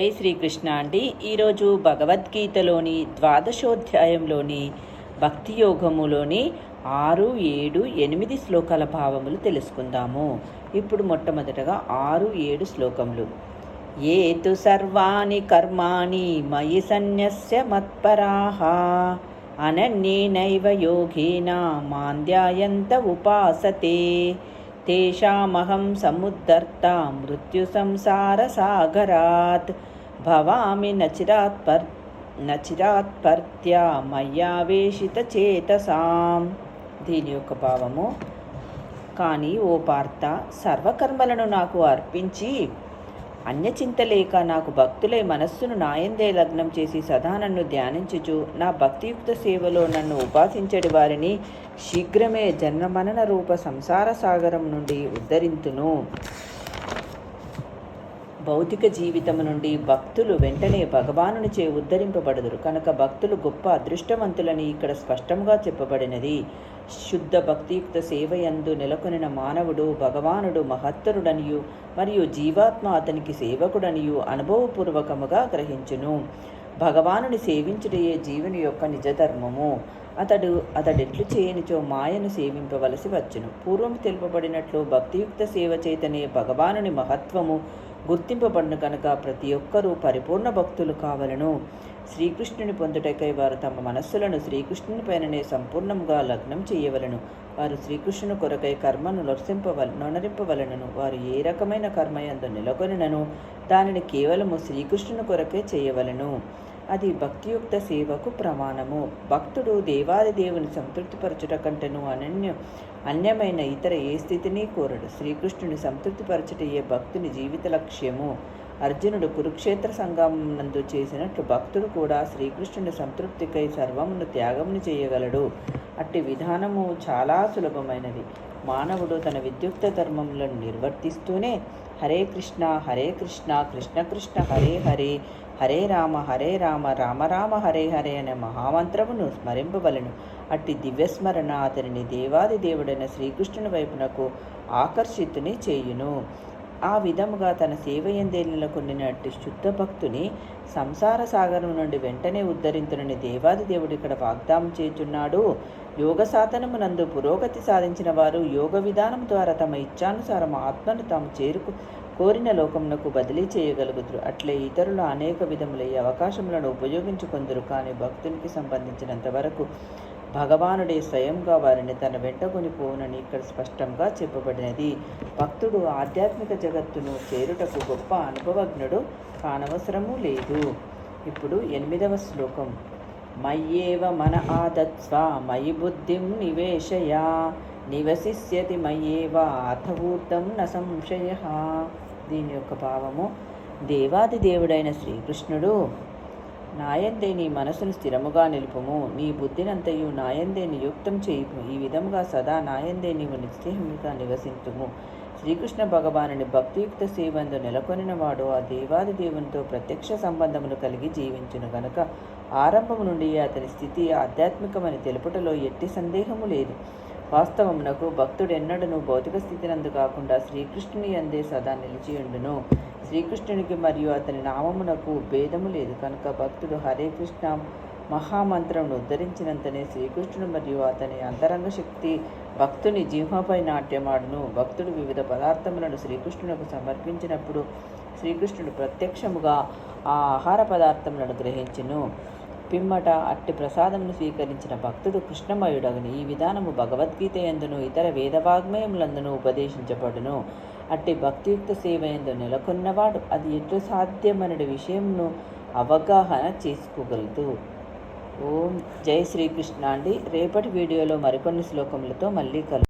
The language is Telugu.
జై శ్రీకృష్ణ అండి. ఈరోజు భగవద్గీతలోని ద్వాదశోధ్యాయంలోని భక్తి యోగములోని ఆరు ఏడు ఎనిమిది శ్లోకాల భావములు తెలుసుకుందాము. ఇప్పుడు మొట్టమొదటగా ఆరు ఏడు శ్లోకములు. ఏ తు సర్వాణి కర్మాణి మయి సన్యస్య మత్పరాహ అనన్యేనైవ యోగేన మాంద్యాయంత ఉపాసతే తేషామహం సముద్ధర్త మృత్యు సంసార సాగరాత్ భవామి నచిరాత్పర్ నచిరాత్పర్త్య మయ్యావేశిత చేతసాం దీని యొక్క భావము కానీ ఓ పార్త సర్వకర్మలను నాకు అర్పించి అన్యచింత లేక నాకు భక్తులై మనస్సును నాయందే లగ్నం చేసి సదా నన్ను ధ్యానించుచు నా భక్తియుక్త సేవలో నన్ను ఉపాసించడి వారిని శీఘ్రమే జన్మమనన రూప సంసార సాగరం నుండి ఉద్ధరింతును. భౌతిక జీవితము నుండి భక్తులు వెంటనే భగవానునిచే ఉద్ధరింపబడుదురు. కనుక భక్తులు గొప్ప అదృష్టవంతులని ఇక్కడ స్పష్టంగా చెప్పబడినది. శుద్ధ భక్తియుక్త సేవయందు నెలకొనిన మానవుడు భగవానుడు మహత్తరుడనియు మరియు జీవాత్మ అతనికి సేవకుడనియు అనుభవపూర్వకముగా గ్రహించును. భగవానుని సేవించుటయే జీవుని యొక్క నిజధర్మము. అతడు అతడెట్లు చేయనిచో మాయను సేవింపవలసి వచ్చును. పూర్వం తెలుపబడినట్లు భక్తియుక్త సేవ చేతనే భగవానుని మహత్వము గుర్తింపబడిన కనుక ప్రతి ఒక్కరూ పరిపూర్ణ భక్తులు కావలను. శ్రీకృష్ణుని పొందుటకై వారు తమ మనస్సులను శ్రీకృష్ణుని పైననే సంపూర్ణంగా లగ్నం చేయవలను. వారు శ్రీకృష్ణుని కొరకై కర్మను నొరసింపవల నొనరింపవలనను వారు ఏ రకమైన కర్మయందు నెలకొనినను? దానిని కేవలము శ్రీకృష్ణుని కొరకే చేయవలను. అది భక్తియుక్త సేవకు ప్రమాణము. భక్తుడు దేవాది దేవుని సంతృప్తిపరచుట కంటేను అనన్య అన్యమైన ఇతర ఏ స్థితిని కోరడు. శ్రీకృష్ణుని సంతృప్తిపరచుటయే భక్తుని జీవిత లక్ష్యము. అర్జునుడు కురుక్షేత్ర సంగమనందు చేసినట్లు భక్తుడు కూడా శ్రీకృష్ణుని సంతృప్తికై సర్వమును త్యాగమును చేయగలడు. అట్టి విధానము చాలా సులభమైనది. మానవుడు తన విద్యుక్త ధర్మములను నిర్వర్తిస్తూనే హరే కృష్ణ హరే కృష్ణ కృష్ణ కృష్ణ హరే హరే హరే రామ హరే రామ రామ రామ హరే హరే అనే మహామంత్రమును స్మరింపవలను. అట్టి దివ్యస్మరణ అతనిని దేవాది దేవుడైన శ్రీకృష్ణుని వైపునకు ఆకర్షితుని చేయును. ఆ విధముగా తన సేవ ఎందేళ్ళకొండినట్టు శుద్ధ భక్తుని సంసార సాగరం నుండి వెంటనే ఉద్ధరించునని దేవాది దేవుడు ఇక్కడ వాగ్దానం చేస్తున్నాడు యోగ సాధనమునందు పురోగతి సాధించిన వారు యోగ విధానం ద్వారా తమ ఇచ్ఛానుసారం ఆత్మను తాము చేరుకు కోరిన లోకమునకు బదిలీ చేయగలుగుతురు అట్లే ఇతరులు అనేక విధములయ్యే ఈ అవకాశములను ఉపయోగించుకొందురు. కానీ భక్తునికి సంబంధించినంత వరకు భగవానుడే స్వయంగా వారిని తన వెంట కొనిపోనని ఇక్కడ స్పష్టంగా చెప్పబడినది. భక్తుడు ఆధ్యాత్మిక జగత్తును చేరుటకు గొప్ప అనుభవజ్ఞుడు కానవసరము లేదు. ఇప్పుడు ఎనిమిదవ శ్లోకం. మయ్యేవ మన ఆదత్స్వ మయి బుద్ధిం నివేశయా నివసిష్యతి మయ్యేవ అథవూర్ధం న సంశయ. దీని యొక్క భావము దేవాది దేవుడైన శ్రీకృష్ణుడు నాయందే నీ మనసును స్థిరముగా నిలుపుము. నీ బుద్ధినంతయు నాయందే నియుక్తం చేయుము. ఈ విధముగా సదా నాయందే నీవు నిశ్చయముగా నివసింతుము. శ్రీకృష్ణ భగవానుని భక్తియుక్త సేవందు నెలకొనిన వాడు ఆ దేవాది దేవునితో ప్రత్యక్ష సంబంధమును కలిగి జీవించును గనుక ఆరంభము నుండి అతని స్థితి ఆధ్యాత్మికమని తెలుపుటలో ఎట్టి సందేహము లేదు. వాస్తవమునకు భక్తుడు ఎన్నడను భౌతిక స్థితినందు కాకుండా శ్రీకృష్ణుని అందే సదా నిలిచియుండును శ్రీకృష్ణునికి మరియు అతని నామమునకు భేదము లేదు. కనుక భక్తుడు హరే కృష్ణ మహామంత్రమును ఉద్ధరించినంతనే శ్రీకృష్ణుడు మరియు అతని అంతరంగ శక్తి భక్తుని జిహ్మపై నాట్యమాడును. భక్తుడు వివిధ పదార్థములను శ్రీకృష్ణునకు సమర్పించినప్పుడు శ్రీకృష్ణుడు ప్రత్యక్షముగా ఆ ఆహార పదార్థములను గ్రహించును. పిమ్మట అట్టి ప్రసాదమును స్వీకరించిన భక్తుడు కృష్ణమయుడగని. ఈ విధానము భగవద్గీత ఎందును ఇతర వేదవాగ్మయములందును ఉపదేశించబడును. అట్టి భక్తియుక్త సేవ ఎందు నెలకొన్నవాడు అది ఎట్లు సాధ్యమనడి విషయంను అవగాహన చేసుకోగలదు. ఓం జై శ్రీకృష్ణ అండి. రేపటి వీడియోలో మరికొన్ని శ్లోకములతో మళ్ళీ కలు